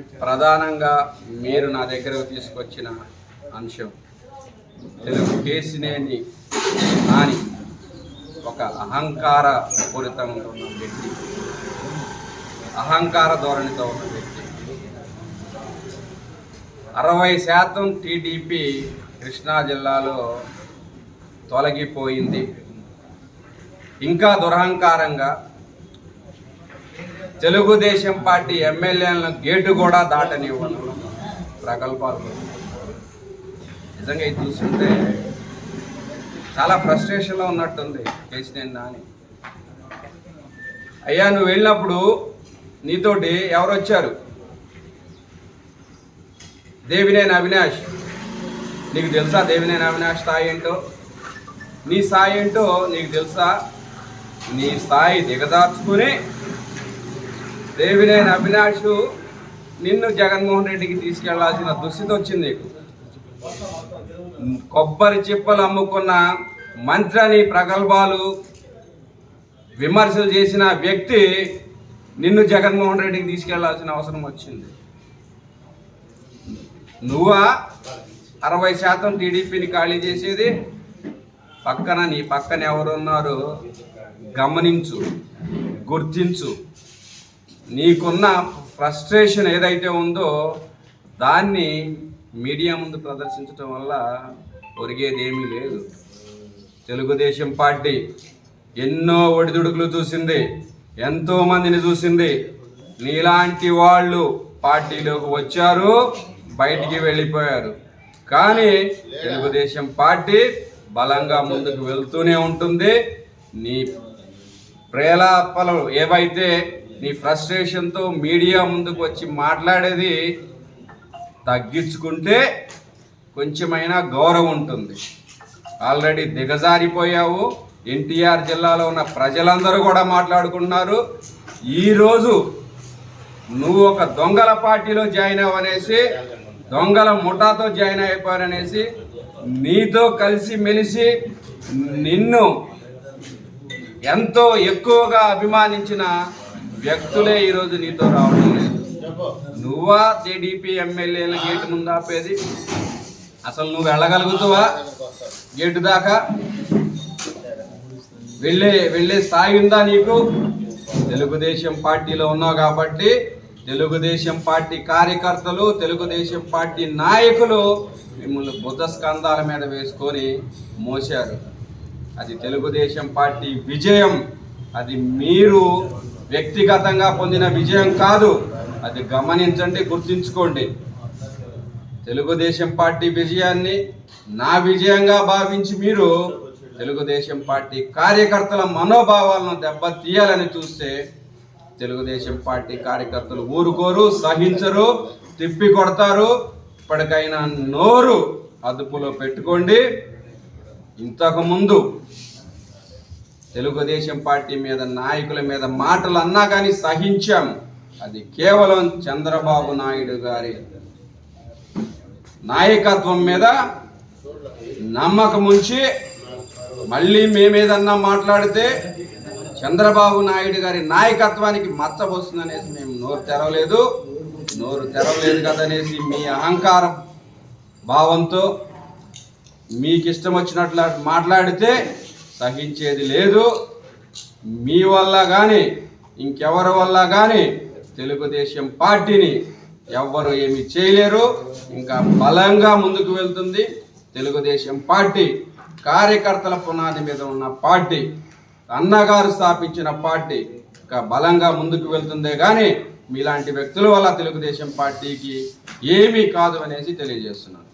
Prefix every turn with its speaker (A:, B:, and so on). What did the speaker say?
A: ప్రధానంగా మీరు నా దగ్గరకు తీసుకొచ్చిన అంశం. తెలుగు కేసినేని నాని ఒక అహంకార పూరితంగా ఉన్న వ్యక్తి. అహంకార ధోరణితో ఉన్న వ్యక్తి. అరవై శాతం టీడీపీ కృష్ణా జిల్లాలో తొలగిపోయింది. ఇంకా దురహంకారంగా తెలుగుదేశం పార్టీ ఎమ్మెల్యేలను గేటు కూడా దాటనివ్వను. ప్రకల్పాలు నిజంగా ఇది చూస్తుంటే చాలా ఫ్రస్ట్రేషన్లో ఉన్నట్టుంది కేసినేని నాని. అయ్యా నువ్వు వెళ్ళినప్పుడు నీతోటి ఎవరు వచ్చారు దేవినేని అవినాష్. నీకు తెలుసా దేవినేని అవినాష్ స్థాయి ఏంటో? నీ స్థాయి ఏంటో నీకు తెలుసా? నీ స్థాయి దిగదార్చుకుని దేవినేని అవినాష్ నిన్ను జగన్మోహన్ రెడ్డికి తీసుకెళ్ళాల్సిన దుస్థితి వచ్చింది. కొబ్బరి చిప్పలు అమ్ముకున్న మంత్రి అని ప్రగల్భాలు విమర్శలు చేసిన వ్యక్తి నిన్ను జగన్మోహన్ రెడ్డికి తీసుకెళ్ళాల్సిన అవసరం వచ్చింది. నువ్వా? అరవై శాతం టీడీపీని ఖాళీ చేసేది? పక్కన నీ పక్కన ఎవరున్నారో గమనించు గుర్తించు. నీకున్న ఫ్రస్ట్రేషన్ ఏదైతే ఉందో దాన్ని మీడియా ముందు ప్రదర్శించడం వల్ల ఒరిగేది ఏమీ లేదు. తెలుగుదేశం పార్టీ ఎన్నో ఒడిదుడుకులు చూసింది ఎంతోమందిని చూసింది. నీలాంటి వాళ్ళు పార్టీలోకి వచ్చారు బయటికి వెళ్ళిపోయారు. కానీ తెలుగుదేశం పార్టీ బలంగా ముందుకు వెళ్తూనే ఉంటుంది. నీ ప్రేలాపలు ఏవైతే నీ ఫ్రస్ట్రేషన్తో మీడియా ముందుకు వచ్చి మాట్లాడేది తగ్గించుకుంటే కొంచెమైనా గౌరవం ఉంటుంది. ఆల్రెడీ దిగజారిపోయావు. ఎన్టీఆర్ జిల్లాలో ఉన్న ప్రజలందరూ కూడా మాట్లాడుకుంటున్నారు. ఈరోజు నువ్వు ఒక దొంగల పార్టీలో జాయిన్ అవ్వనేసి దొంగల ముఠాతో జాయిన్ అయిపోయారనేసి నీతో కలిసి మెలిసి నిన్ను ఎంతో ఎక్కువగా అభిమానించిన వ్యక్తులే ఈరోజు నీతో రావడం లేదు. నువ్వా టీడీపీ ఎమ్మెల్యేల గేటు ముందు ఆపేది? అసలు నువ్వు వెళ్ళగలుగుతావా? గేటు దాకా? వెళ్ళే వెళ్ళే స్థాయి ఉందా నీకు? తెలుగుదేశం పార్టీలో ఉన్నావు కాబట్టి తెలుగుదేశం పార్టీ కార్యకర్తలు తెలుగుదేశం పార్టీ నాయకులు మిమ్మల్ని బుద్ధ స్కంధాల మీద వేసుకొని మోశారు. అది తెలుగుదేశం పార్టీ విజయం. అది మీరు వ్యక్తిగతంగా పొందిన విజయం కాదు. అది గమనించండి గుర్తుంచుకోండి. తెలుగుదేశం పార్టీ విజయాన్ని నా విజయంగా భావించి మీరు తెలుగుదేశం పార్టీ కార్యకర్తల మనోభావాలను దెబ్బతీయాలని చూస్తే తెలుగుదేశం పార్టీ కార్యకర్తలు ఊరుకోరు సహించరు తిప్పి కొడతారు ఇప్పటికైనా నోరు అదుపులో పెట్టుకోండి. ఇంతకుముందు తెలుగుదేశం పార్టీ మీద నాయకుల మీద మాటలు అన్నా కానీ సహించాం. అది కేవలం చంద్రబాబు నాయుడు గారి నాయకత్వం మీద నమ్మకం ఉంచి మళ్ళీ మేమేదన్నా మాట్లాడితే చంద్రబాబు నాయుడు గారి నాయకత్వానికి మచ్చ వస్తుందనేసి మేము నోరు తెరవలేదు. నోరు తెరవలేదు కదనేసి మీ అహంకార భావంతో మీకు ఇష్టం వచ్చినట్లు మాట్లాడితే సహించేది లేదు. మీ వల్ల కానీ ఇంకెవరి వల్ల కానీ తెలుగుదేశం పార్టీని ఎవ్వరు ఏమి చేయలేరు. ఇంకా బలంగా ముందుకు వెళ్తుంది తెలుగుదేశం పార్టీ. కార్యకర్తల పునాది మీద ఉన్న పార్టీ అన్నగారు స్థాపించిన పార్టీ ఇంకా బలంగా ముందుకు వెళ్తుందే కానీ మీలాంటి వ్యక్తుల వల్ల తెలుగుదేశం పార్టీకి ఏమీ కాదు అనేసి తెలియజేస్తున్నాను.